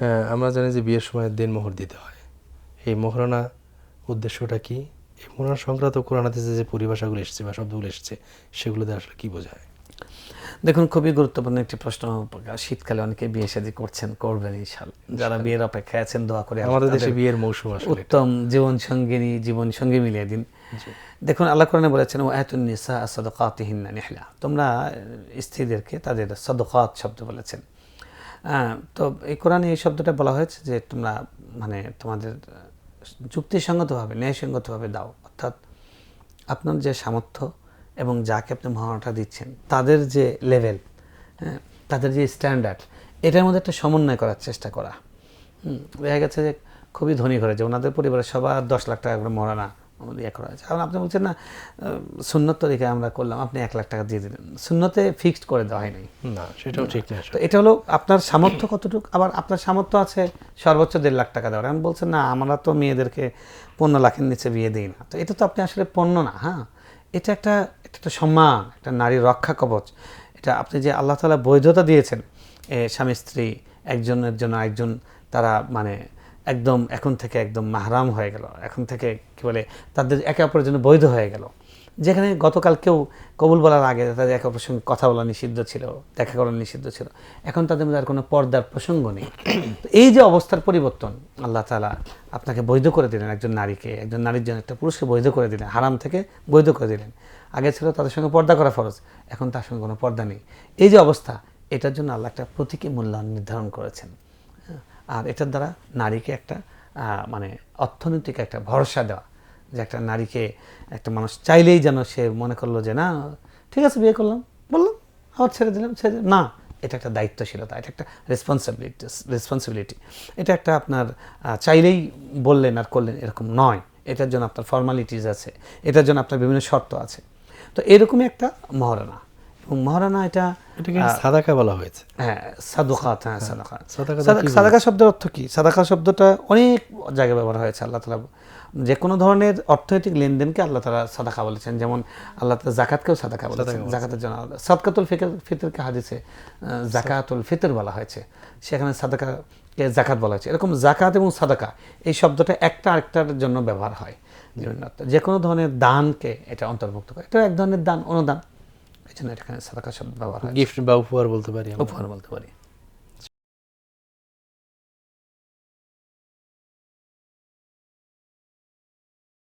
হ্যাঁ আমরা জানি যে বিয়ের সময় দিন মোহর দিতে হয়। এই মোহরানা উদ্দেশ্যটা কি? এই মোহরানা সংক্রান্ত কোরআনাতে যে পরিভাষাগুলো এসেছে বা শব্দগুলো এসেছে সেগুলোতে আসলে কি বোঝায়? দেখুন খুবই গুরুত্বপূর্ণ একটি প্রশ্ন শীতকালে অনেকে বিয়ে শাদী করছেন করবেন ইনশাল যারা বিয়ের অপেক্ষায় আছেন দোয়া করে আমাদের দেশে বিয়ের মৌসুম আসলে। উত্তম জীবন সঙ্গিনী জীবন সঙ্গী মিলিয়ে দিন। দেখুন আল্লাহ কোরআনে বলেছেন ও এতুন নিসা সদকাতিহিন্না নিহলা। তোমরা স্ত্রীদেরকে তাদের সদকাত শব্দ বলেছেন। তো এই কোরআনে এই শব্দটা বলা হয়েছে যে তোমরা মানে তোমাদের যুক্তিসঙ্গতভাবে ন্যায়সঙ্গতভাবে দাও। অর্থাৎ আপনার যে সামর্থ্য এবং যাকে আপনি মহারণাটা দিচ্ছেন তাদের যে লেভেল হ্যাঁ তাদের যে স্ট্যান্ডার্ড এটার মধ্যে একটা সমন্বয় করার চেষ্টা করা। হুম, দেখা গেছে যে খুবই ধনী ঘরে যে ওনাদের পরিবারের সবার দশ লাখ টাকা করে মরানা। আমাদের ইয়ে করা হয়েছে। কারণ আপনি বলছেন না আহ, সুন্নত তরিকে আমরা করলাম আপনি এক লাখ টাকা দিয়ে দিলেন। সুন্নতে ফিক্সড করে দেওয়া হয়নি। না সেটাও ঠিক না তো এটা হলো আপনার সামর্থ্য কতটুকু? আবার আপনার সামর্থ্য আছে সর্বোচ্চ দেড় লাখ টাকা দেওয়ার। আমি বলছেন না আমরা তো মেয়েদেরকে পনেরো লাখের নিচে বিয়ে দিই না। তো এটা তো আপনি আসলে পণ্য না হ্যাঁ? এটা একটা এটা একটা সম্মান একটা নারীর রক্ষা কবচ। এটা আপনি যে আল্লাহ তালা বৈধতা দিয়েছেন এ স্বামী স্ত্রী একজনের জন্য একজন তারা মানে একদম, এখন থেকে একদম মাহরাম হয়ে গেল। এখন থেকে কি বলে, তাদের একে অপরের জন্য বৈধ হয়ে গেল। যেখানে গতকাল কেউ কবুল বলার আগে তাদের একে অপরের সঙ্গে কথা বলা নিষিদ্ধ ছিল, দেখা করা নিষিদ্ধ ছিল। এখন তাদের মধ্যে আর কোনো পর্দার প্রসঙ্গ নেই। এই যে অবস্থার পরিবর্তন, আল্লাহ তালা আপনাকে বৈধ করে দিলেন একজন নারীকে, একজন নারীর জন্য একটা পুরুষকে বৈধ করে দিলেন, হারাম থেকে বৈধ করে দিলেন। আগে ছিল তাদের সঙ্গে পর্দা করা ফরজ, এখন তার সঙ্গে কোনো পর্দা নেই। এই যে অবস্থা, এটার জন্য আল্লাহ একটা প্রতীকী মূল্যায়ন নির্ধারণ করেছেন। আর এটার দ্বারা নারীকে একটা মানে অর্থনৈতিক একটা ভরসা দেওয়া, যে একটা নারীকে একটা মানুষ চাইলেই যেন সে মনে করল যে, না, ঠিক আছে, বিয়ে করলাম। বললাম, আবার ছেড়ে দিলাম, ছেড়ে না, এটা একটা দায়িত্বশীলতা, এটা একটা রেসপন্সিবিলিটি রেসপন্সিবিলিটি এটা একটা আপনার চাইলেই বললেন আর করলেন এরকম নয়। এটার জন্য আপনার ফর্মালিটিস আছে, এটার জন্য আপনার বিভিন্ন শর্ত আছে। তো এরকমই একটা মহারানা এবং মহারানা এটা এটাকে সাদাকা বলা হয়েছে। হ্যাঁ সাদুকাত হ্যাঁ সাদাকা সাদাকা সাদাকা শব্দের অর্থ কি? সাদাকা শব্দটা অনেক জায়গায় ব্যবহার হয়েছে আল্লাহ তালা যে কোনো ধরনের অর্থনৈতিক লেনদেনকে আল্লাহ তালা সাদাকা বলেছেন। যেমন আল্লাহ তালা জাকাতকেও সাদাকা বলেছেন। জাকাতের জন্য। সাদকাতুল ফিতর ফিতরকে হাদিসে জাকাতুল ফিতর বলা হয়েছে। সেখানে সাদাকাকে জাকাত বলা হয়েছে। এরকম জাকাত এবং সাদাকা এই শব্দটা একটা আরেকটার জন্য ব্যবহার হয়। যে কোনো ধরনের দানকে এটা অন্তর্ভুক্ত করে। এটা এক ধরনের দান অনুদান। এই জন্য এখানে সাদাকা শব্দ ব্যবহার হয় গিফট বা উপহার বলতে পারি। উপহার বলতে পারি